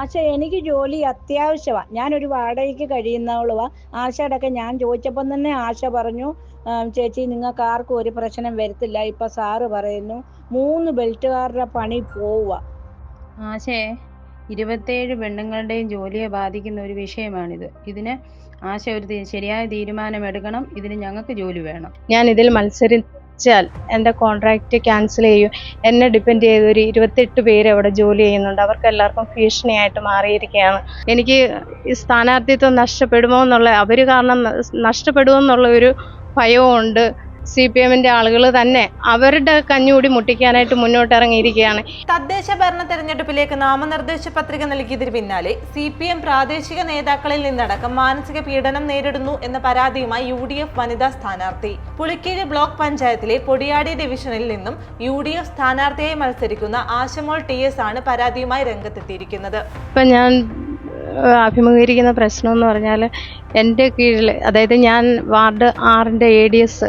ആശ എനിക്ക് ജോലി അത്യാവശ്യമാണ് ഞാനൊരു വാടകയ്ക്ക് കഴിയുന്നവളുവാ. ആശയോടൊക്കെ ഞാൻ ചോദിച്ചപ്പം തന്നെ ആശ പറഞ്ഞു ചേച്ചി നിങ്ങൾക്ക് ആർക്കും ഒരു പ്രശ്നം വരത്തില്ല. ഇപ്പൊ സാറ് പറയുന്നു മൂന്ന് ബെൽറ്റുകാരുടെ പണി പോവുക ആശേ ഇരുപത്തേഴ് പെണ്ണുങ്ങളുടെയും ജോലിയെ ബാധിക്കുന്ന ഒരു വിഷയമാണിത്. ഇതിന് ആശ ഒരു ശരിയായ തീരുമാനം എടുക്കണം ഇതിന് ഞങ്ങൾക്ക് ജോലി വേണം. ഞാൻ ഇതിൽ മത്സരിച്ചാൽ എന്റെ കോൺട്രാക്റ്റ് ക്യാൻസൽ ചെയ്യും. എന്നെ ഡിപ്പെൻഡ് ചെയ്ത ഒരു ഇരുപത്തെട്ട് പേര് അവിടെ ജോലി ചെയ്യുന്നുണ്ട്. അവർക്ക് എല്ലാവർക്കും ഭീഷണിയായിട്ട് മാറിയിരിക്കുകയാണ്. എനിക്ക് ഈ സ്ഥാനാർത്ഥിത്വം നഷ്ടപ്പെടുമോ എന്നുള്ള അവർ കാരണം നഷ്ടപ്പെടുമോ എന്നുള്ള ഒരു ഭയവും ഉണ്ട് സി പി എമ്മിന്റെ ആളുകൾ തന്നെ അവരുടെ കഞ്ഞുകൂടി മുട്ടിക്കാനായിട്ട് മുന്നോട്ടിറങ്ങിയിരിക്കുകയാണ് തദ്ദേശ ഭരണ തെരഞ്ഞെടുപ്പിലേക്ക് നാമനിർദ്ദേശ പത്രിക നൽകിയതിന് പിന്നാലെ സി പി എം പ്രാദേശിക നേതാക്കളിൽ നിന്നടക്കം മാനസിക പീഡനം നേരിടുന്നു എന്ന പരാതിയുമായി യു ഡി എഫ് വനിതാ സ്ഥാനാർത്ഥി. പുളിക്കീഴ് ബ്ലോക്ക് പഞ്ചായത്തിലെ പൊടിയാടി ഡിവിഷനിൽ നിന്നും യു ഡി എഫ് സ്ഥാനാർത്ഥിയായി മത്സരിക്കുന്ന ആശമോൾ ടി എസ് ആണ് പരാതിയുമായി രംഗത്തെത്തിയിരിക്കുന്നത്. ഇപ്പൊ ഞാൻ അഭിമുഖീകരിക്കുന്ന പ്രശ്നം എന്ന് പറഞ്ഞാൽ എന്റെ കീഴിൽ അതായത് ഞാൻ വാർഡ് ആറിന്റെ എ ഡി എസ്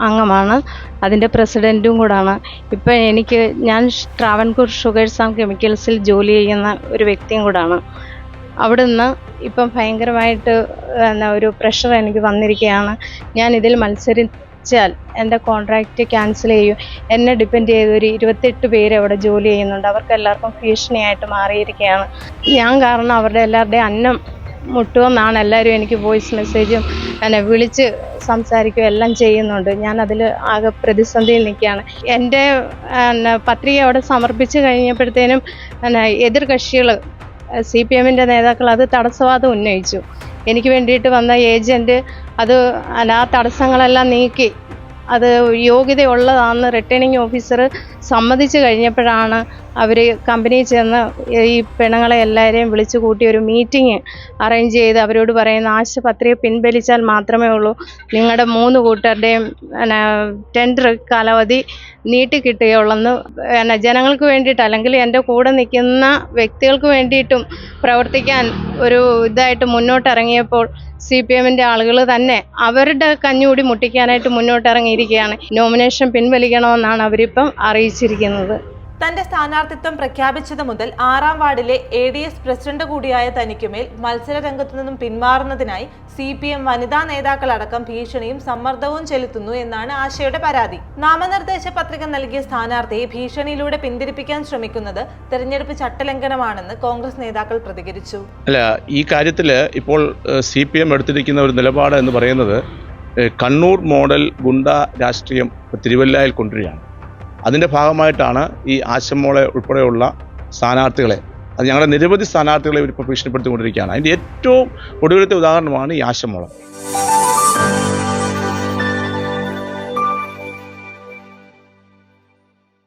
അംഗമാണ്. അതിന്റെ പ്രസിഡന്റും കൂടാണ്. ഇപ്പം എനിക്ക് ഞാൻ ട്രാവൻകൂർ ഷുഗേഴ്സ് ആൻഡ് കെമിക്കൽസിൽ ജോലി ചെയ്യുന്ന ഒരു വ്യക്തിയും കൂടാണ്. അവിടുന്ന് ഇപ്പം ഭയങ്കരമായിട്ട് എന്നാ ഒരു പ്രഷർ എനിക്ക് വന്നിരിക്കുകയാണ്. ഞാൻ ഇതിൽ മത്സരിച്ചാൽ എന്റെ കോൺട്രാക്റ്റ് ക്യാൻസൽ ചെയ്യും. എന്നെ ഡിപ്പെൻഡ് ചെയ്ത് ഒരു ഇരുപത്തെട്ട് പേര് അവിടെ ജോലി ചെയ്യുന്നുണ്ട്. അവർക്ക് എല്ലാവർക്കും ഭീഷണിയായിട്ട് മാറിയിരിക്കുകയാണ്. ഞാൻ കാരണം അവരുടെ എല്ലാവരുടെയും അന്നം മുട്ടുമെന്നാണ് എല്ലാവരും എനിക്ക് വോയിസ് മെസ്സേജും എന്നെ വിളിച്ച് സംസാരിക്കുകയും എല്ലാം ചെയ്യുന്നുണ്ട്. ഞാൻ അതിൽ ആകെ പ്രതിസന്ധിയിൽ നിൽക്കുകയാണ്. എന്റെ പത്രിക അവിടെ സമർപ്പിച്ച് കഴിഞ്ഞപ്പോഴത്തേനും എതിർ കക്ഷികൾ സി പി എമ്മിന്റെ നേതാക്കൾ അത് തടസ്സവാദം ഉന്നയിച്ചു. എനിക്ക് വേണ്ടിയിട്ട് വന്ന ഏജന്റ് അത് ആ തടസ്സങ്ങളെല്ലാം നീക്കി. അത് യോഗ്യതയുള്ളതാണെന്ന് റിട്ടേണിംഗ് ഓഫീസർ സമ്മതിച്ചു കഴിഞ്ഞപ്പോഴാണ് അവർ കമ്പനിയിൽ ചെന്ന് ഈ പെണ്ണുങ്ങളെ എല്ലാവരെയും വിളിച്ചു കൂട്ടി ഒരു മീറ്റിംഗ് അറേഞ്ച് ചെയ്ത് അവരോട് പറയുന്ന ആശുപത്രിയെ പിൻവലിച്ചാൽ മാത്രമേ ഉള്ളൂ. നിങ്ങളുടെ മൂന്ന് കൂട്ടരുടെയും പിന്നെ ടെൻഡർ കാലാവധി നീട്ടിക്കിട്ടുകയുള്ളെന്ന് പിന്നെ ജനങ്ങൾക്ക് വേണ്ടിയിട്ട് അല്ലെങ്കിൽ എന്റെ കൂടെ നിൽക്കുന്ന വ്യക്തികൾക്ക് വേണ്ടിയിട്ടും പ്രവർത്തിക്കാൻ ഒരു ഇതായിട്ട് മുന്നോട്ടിറങ്ങിയപ്പോൾ സി പി എമ്മിന്റെ ആളുകൾ തന്നെ അവരുടെ കഞ്ഞുകൂടി മുട്ടിക്കാനായിട്ട് മുന്നോട്ടിറങ്ങിയിരിക്കുകയാണ് നോമിനേഷൻ പിൻവലിക്കണമെന്നാണ് അവരിപ്പം അറിയിച്ചിരിക്കുന്നത് തന്റെ സ്ഥാനാർത്ഥിത്വം പ്രഖ്യാപിച്ചത് മുതൽ ആറാം വാർഡിലെ എ ഡി എസ് പ്രസിഡന്റ് കൂടിയായ തനിക്കുമേൽ മത്സര രംഗത്തു നിന്നും പിന്മാറുന്നതിനായി സി പി എം വനിതാ നേതാക്കളടക്കം ഭീഷണിയും സമ്മർദ്ദവും ചെലുത്തുന്നു എന്നാണ് ആശയുടെ പരാതി. നാമനിർദ്ദേശ പത്രിക നൽകിയ സ്ഥാനാർത്ഥിയെ ഭീഷണിയിലൂടെ പിന്തിരിപ്പിക്കാൻ ശ്രമിക്കുന്നത് തെരഞ്ഞെടുപ്പ് ചട്ടലംഘനമാണെന്ന് കോൺഗ്രസ് നേതാക്കൾ പ്രതികരിച്ചു. അല്ല ഈ കാര്യത്തിൽ ഇപ്പോൾ സി പി എം എടുത്തിരിക്കുന്ന ഒരു നിലപാട് എന്ന് പറയുന്നത് കണ്ണൂർ മോഡൽ ഗുണ്ട രാഷ്ട്രീയം തിരുവല്ലയിൽ കൊണ്ടുവരികയാണ്. അതിന്റെ ഭാഗമായിട്ടാണ് ഈ ആശമോളെ ഉൾപ്പെടെയുള്ള സ്ഥാനാർത്ഥികളെ അത് ഞങ്ങളുടെ നിരവധി സ്ഥാനാർത്ഥികളെ ഇവരിപ്പോൾ ഭീഷണിപ്പെടുത്തിക്കൊണ്ടിരിക്കുകയാണ് അതിന്റെ ഏറ്റവും ഒടുവിലത്തെ ഉദാഹരണമാണ് ഈ ആശമോള